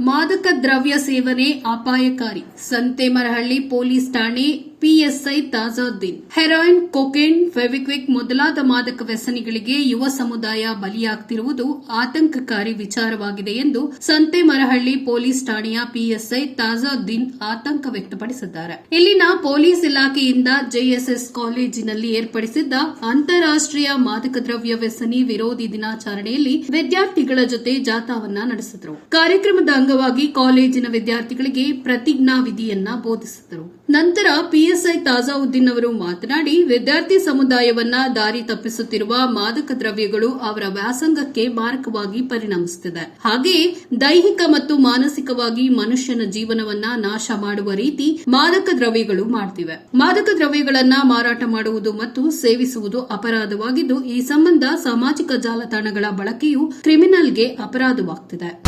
ಮಾದಕ ದ್ರವ್ಯ ಸೇವನೆ ಅಪಾಯಕಾರಿ. ಸಂತೆಮರಹಳ್ಳಿ ಪೊಲೀಸ್ ಠಾಣೆ PSI Tajuddin. Heroin, cocaine, Fevikwik ಮೊದಲಾದ ಮಾದಕ ವ್ಯಸನಿಗಳಿಗೆ ಯುವ ಸಮುದಾಯ ಬಲಿಯಾಗ್ತಿರುವುದು ಆತಂಕಕಾರಿ ವಿಚಾರವಾಗಿದೆ ಎಂದು ಸಂತೆಮರಹಳ್ಳಿ ಪೊಲೀಸ್ ಠಾಣೆಯ ಪಿಎಸ್ಐ ತಾಜಾದ್ದೀನ್ ಆತಂಕ ವ್ಯಕ್ತಪಡಿಸಿದ್ದಾರೆ. ಇಲ್ಲಿನ ಪೊಲೀಸ್ ಇಲಾಖೆಯಿಂದ ಜೆಎಸ್ಎಸ್ ಕಾಲೇಜಿನಲ್ಲಿ ಏರ್ಪಡಿಸಿದ್ದ ಅಂತಾರಾಷ್ಟೀಯ ಮಾದಕ ದ್ರವ್ಯ ವ್ಯಸನಿ ವಿರೋಧಿ ದಿನಾಚರಣೆಯಲ್ಲಿ ವಿದ್ಯಾರ್ಥಿಗಳ ಜೊತೆ ಜಾಥಾವನ್ನ ನಡೆಸಿದರು. ಕಾರ್ಯಕ್ರಮದ ಅಂಗವಾಗಿ ಕಾಲೇಜಿನ ವಿದ್ಯಾರ್ಥಿಗಳಿಗೆ ಪ್ರತಿಜ್ಞಾ ವಿಧಿಯನ್ನ ಬೋಧಿಸಿದರು. ನಂತರ ಪಿಎಸ್ಐ ತಾಜಾವುದ್ದೀನ್ ಅವರು ಮಾತನಾಡಿ, ವಿದ್ಯಾರ್ಥಿ ಸಮುದಾಯವನ್ನ ದಾರಿ ತಪ್ಪಿಸುತ್ತಿರುವ ಮಾದಕ ದ್ರವ್ಯಗಳು ಅವರ ವ್ಯಾಸಂಗಕ್ಕೆ ಮಾರಕವಾಗಿ ಪರಿಣಮಿಸುತ್ತಿದೆ. ಹಾಗೆಯೇ ದೈಹಿಕ ಮತ್ತು ಮಾನಸಿಕವಾಗಿ ಮನುಷ್ಯನ ಜೀವನವನ್ನ ನಾಶ ಮಾಡುವ ರೀತಿ ಮಾದಕ ದ್ರವ್ಯಗಳು ಮಾಡ್ತಿವೆ. ಮಾದಕ ದ್ರವ್ಯಗಳನ್ನ ಮಾರಾಟ ಮಾಡುವುದು ಮತ್ತು ಸೇವಿಸುವುದು ಅಪರಾಧವಾಗಿದ್ದು, ಈ ಸಂಬಂಧ ಸಾಮಾಜಿಕ ಜಾಲತಾಣಗಳ ಬಳಕೆಯು ಕ್ರಿಮಿನಲ್ಗೆ ಅಪರಾಧವಾಗ್ತಿದೆ.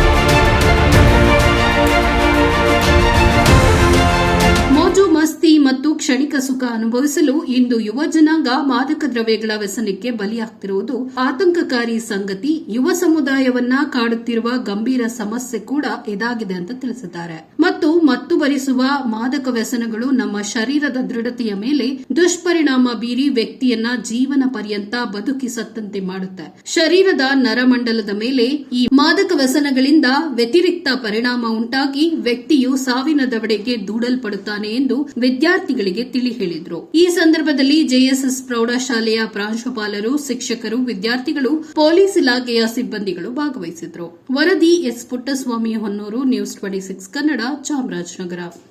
ಅನುಭವಿಸಲು ಇಂದು ಯುವ ಜನಾಂಗ ಮಾದಕ ದ್ರವ್ಯಗಳ ವ್ಯಸನಕ್ಕೆ ಬಲಿಯಾಗ್ತಿರುವುದು ಆತಂಕಕಾರಿ ಸಂಗತಿ. ಯುವ ಸಮುದಾಯವನ್ನ ಕಾಡುತ್ತಿರುವ ಗಂಭೀರ ಸಮಸ್ಯೆ ಕೂಡ ಇದಾಗಿದೆ ಅಂತ ತಿಳಿಸಿದ್ದಾರೆ. ಮತ್ತು ಮತ್ತು ಬರಿಸುವ ಮಾದಕ ವ್ಯಸನಗಳು ನಮ್ಮ ಶರೀರದ ದೃಢತೆಯ ಮೇಲೆ ದುಷ್ಪರಿಣಾಮ ಬೀರಿ ವ್ಯಕ್ತಿಯನ್ನ ಜೀವನ ಪರ್ಯಂತ ಬದುಕಿಸತ್ತಂತೆ ಮಾಡುತ್ತೆ. ಶರೀರದ ನರಮಂಡಲದ ಮೇಲೆ ಈ ಮಾದಕ ವ್ಯಸನಗಳಿಂದ ವ್ಯತಿರಿಕ್ತ ಪರಿಣಾಮ ಉಂಟಾಗಿ ವ್ಯಕ್ತಿಯು ಸಾವಿನ ದವಡೆಗೆ ದೂಡಲ್ಪಡುತ್ತಾನೆ ಎಂದು ವಿದ್ಯಾರ್ಥಿಗಳಿಗೆ ತಿಳಿ ಹೇಳಿದ್ರು. ಈ ಸಂದರ್ಭದಲ್ಲಿ ಜೆಎಸ್ಎಸ್ ಪ್ರೌಢಶಾಲೆಯ ಪ್ರಾಂಶುಪಾಲರು, ಶಿಕ್ಷಕರು, ವಿದ್ಯಾರ್ಥಿಗಳು, ಪೊಲೀಸ್ ಇಲಾಖೆಯ ಸಿಬ್ಬಂದಿಗಳು ಭಾಗವಹಿಸಿದ್ರು. ವರದಿ S Puttaswamy Honnur, news twenty six Kannada, Chamarajanagar.